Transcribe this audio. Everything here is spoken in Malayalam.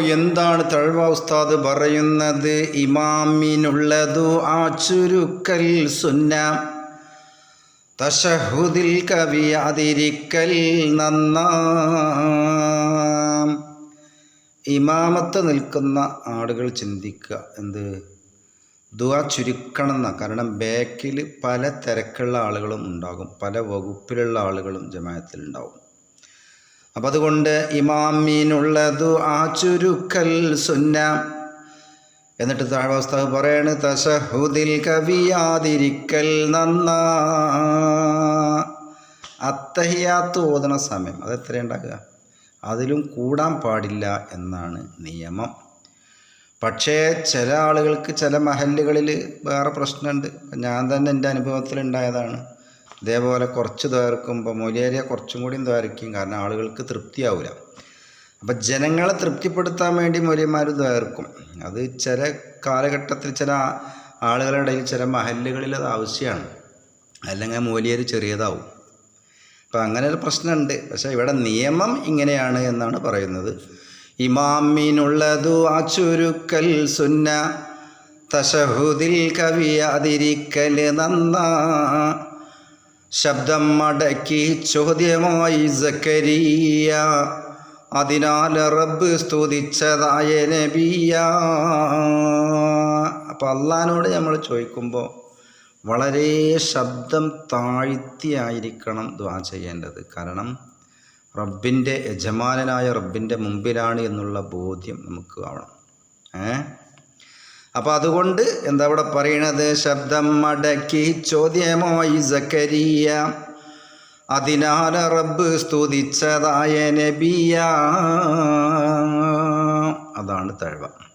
എന്താണ് തഴവ ഉസ്താദ് പറയുന്നത്? ഇമാമിനുള്ളതു ആ ചുരുക്കൽ സുന്ന. തഷഹുദിൽ കവിയാതിരിക്കൽ നന്നാം. ഇമാമത്ത് നിൽക്കുന്ന ആളുകൾ ചിന്തിക്കുക എന്ത്? ദുആ ചുരുക്കണം എന്നാ കാരണം ബാക്കിൽ പല തിരക്കുള്ള ആളുകളും ഉണ്ടാകും പല വകുപ്പിലുള്ള ആളുകളും ജമാഅത്തിൽ ഉണ്ടാവും. അപ്പം അതുകൊണ്ട് ഇമാമീനുള്ളതു ആ ചുരുക്കൽ സുന്ന. എന്നിട്ട് താഴ്വസ്ത പറയണ് തശഹുദിൽ കവിയാതിരിക്കൽ നന്ന. അത്തഹിയാത്ത് ഓതണ സമയം. അത് എത്ര ഉണ്ടാകുക അതിലും കൂടാൻ പാടില്ല എന്നാണ് നിയമം. പക്ഷേ ചില ആളുകൾക്ക് ചില മഹല്ലുകളിൽ വേറെ പ്രശ്നമുണ്ട്. ഞാൻ തന്നെ എന്റെ അനുഭവത്തിലുണ്ടായതാണ്. ഇതേപോലെ കുറച്ച് ദ്വാരക്കുമ്പോൾ മൊലിയേരിയ കുറച്ചും കൂടിയും ദ്വാരക്കും കാരണം ആളുകൾക്ക് തൃപ്തിയാവില്ല അപ്പം ജനങ്ങളെ തൃപ്തിപ്പെടുത്താൻ വേണ്ടി മൊലിയന്മാർ ദ്വാരക്കും. അത് ചില കാലഘട്ടത്തിൽ ചില ആളുകളുടെ ഇടയിൽ ചില മഹല്ലുകളിൽ അത് ആവശ്യമാണ്. അല്ലെങ്കിൽ മൂലിയർ ചെറിയതാവും. അപ്പം അങ്ങനെ ഒരു പ്രശ്നമുണ്ട്. പക്ഷേ ഇവിടെ നിയമം ഇങ്ങനെയാണ് എന്നാണ് പറയുന്നത്. ഇമാമിനുള്ളതു ആ ചുരുക്കൽ സുന്ന തശഹുദിൽ കവിയാതിരിക്കൽ നന്നാ ശബ്ദം മടക്കി ചോദ്യമായി സക്കരിയ. അതിനാൽ റബ്ബ് സ്തുതിച്ചതായ നബിയ. അപ്പോൾ അള്ളഹാനോട് നമ്മൾ ചോദിക്കുമ്പോൾ വളരെ ശബ്ദം താഴ്ത്തിയായിരിക്കണം ദ്വാ ചെയ്യേണ്ടത്. കാരണം റബ്ബിന്റെ യജമാനനായ റബ്ബിന്റെ മുമ്പിലാണ് എന്നുള്ള ബോധ്യം നമുക്ക് ആവണം. ഏ? അപ്പം അതുകൊണ്ട് എന്താ ഇവിടെ പറയണത്? ശബ്ദം മടക്കി ചോദ്യമായി സക്കരിയ. അതിനാൽ റബ്ബ് സ്തുതിച്ചതായ നബിയ. അതാണ് തഴവ.